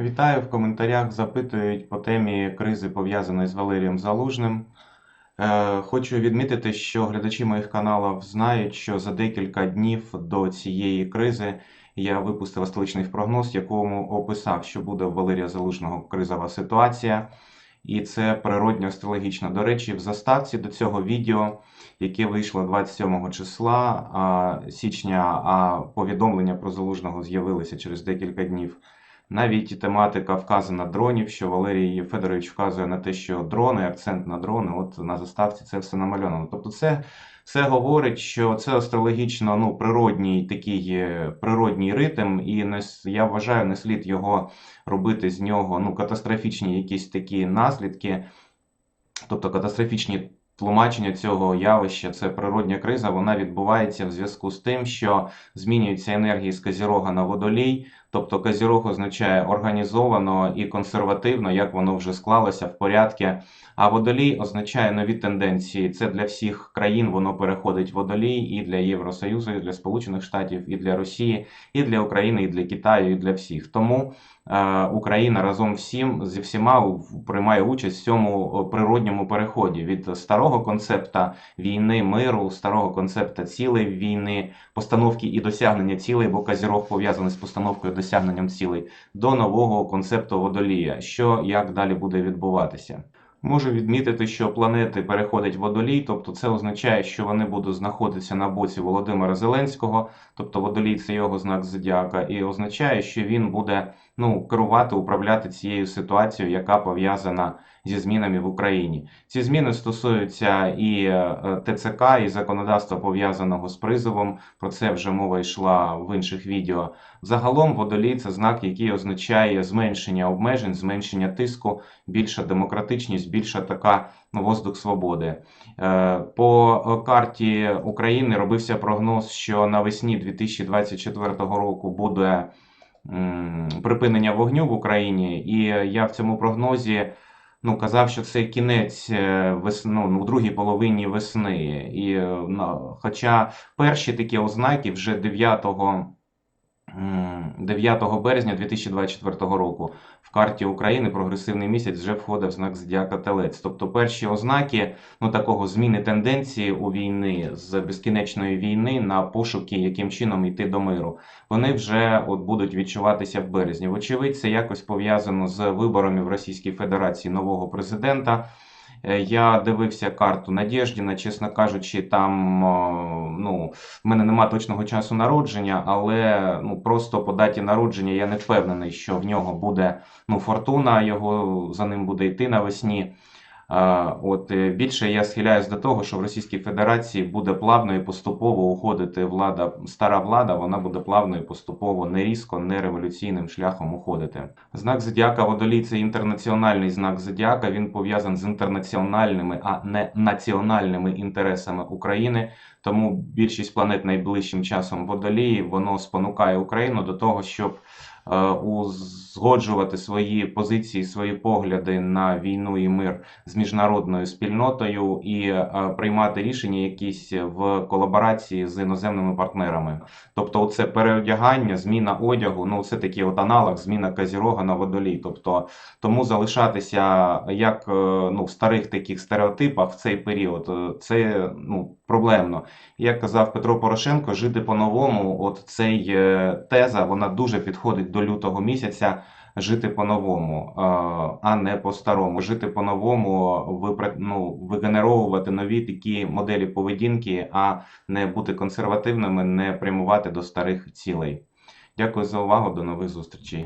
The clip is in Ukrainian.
Вітаю в коментарях. Запитують по темі кризи, пов'язаної з Валерієм Залужним. Е, Хочу відмітити, що глядачі моїх каналів знають, що за декілька днів до цієї кризи я випустив столичний прогноз, в якому описав, що буде у Валерія Залужного кризова ситуація. І це природньо астрологічно. До речі, в заставці до цього відео, яке вийшло 27 числа січня, а повідомлення про Залужного з'явилися через декілька днів. Навіть тематика вказана дронів, що Валерій Федорович вказує на те, що дрони, акцент на дрони, от на заставці це все намальовано. Тобто, це все говорить, що це астрологічно ну, природній такий е, природній ритм, і не, я вважаю, не слід його робити з нього ну, катастрофічні якісь такі наслідки, тобто катастрофічні тлумачення цього явища, це природня криза, вона відбувається в зв'язку з тим, що змінюються енергії з Козірога на водолій. Тобто Козірог означає організовано і консервативно, як воно вже склалося в порядку. А водолій означає нові тенденції. Це для всіх країн воно переходить водолій і для Євросоюзу, і для Сполучених Штатів, і для Росії, і для України, і для Китаю, і для всіх. Тому е, Україна разом всім зі всіма приймає участь в цьому природньому переході від старого концепта війни, миру, старого концепта цілей війни, постановки і досягнення цілей, бо Козірог пов'язаний з постановкою досягненням цілей, до нового концепту водолія, що як далі буде відбуватися. Можу відмітити, що планети переходять водолій, тобто це означає, що вони будуть знаходитися на боці Володимира Зеленського, тобто водолій це його знак зодіака, і означає, що він буде ну, керувати, управляти цією ситуацією, яка пов'язана зі змінами в Україні. Ці зміни стосуються і е, ТЦК, і законодавства пов'язаного з призовом. Про це вже мова йшла в інших відео. Загалом водолій це знак, який означає зменшення обмежень, зменшення тиску, більша демократичність, більша така ну, воздух свободи. Е, По е, карті України робився прогноз, що навесні 2024 року буде припинення вогню в Україні, і я в цьому прогнозі ну, казав, що це кінець е, весну, ну, в другій половині весни. І, на- хоча перші такі ознаки вже 9 м, 9 березня 2024 року в карті України прогресивний місяць вже входив в знак зодіака Телець. Тобто перші ознаки ну, такого зміни тенденції у війни з безкінечної війни на пошуки, яким чином йти до миру, вони вже от будуть відчуватися в березні. Вочевидь, це якось пов'язано з виборами в Російській Федерації нового президента. Е, Я дивився карту Надєждіна, чесно кажучи, там ну, в мене нема точного часу народження, але ну, просто по даті народження я не впевнений, що в нього буде ну, фортуна, його за ним буде йти навесні. От е, більше я схиляюсь до того, що в Російській Федерації буде плавно і поступово уходити влада, стара влада, вона буде плавно і поступово, не різко, не революційним шляхом уходити. Знак зодіака Водолій це інтернаціональний знак зодіака. Він пов'язаний з інтернаціональними, а не національними інтересами України. Тому більшість планет найближчим часом Водолії воно спонукає Україну до того, щоб узгоджувати свої позиції, свої погляди на війну і мир з міжнародною спільнотою і е, приймати рішення якісь в колаборації з іноземними партнерами. Тобто, це переодягання, зміна одягу, ну це такий от аналог, зміна Казірога на водолій. Тобто, тому залишатися як е, ну, в старих таких стереотипах в цей період, е, це ну, проблемно. Як казав Петро Порошенко, жити по-новому, от цей е, теза, вона дуже підходить до лютого місяця. Жити по-новому, е, а не по-старому. Жити по-новому, випра- ну, вигенеровувати нові такі моделі поведінки, а не бути консервативними, не прямувати до старих цілей. Дякую за увагу, до нових зустрічей.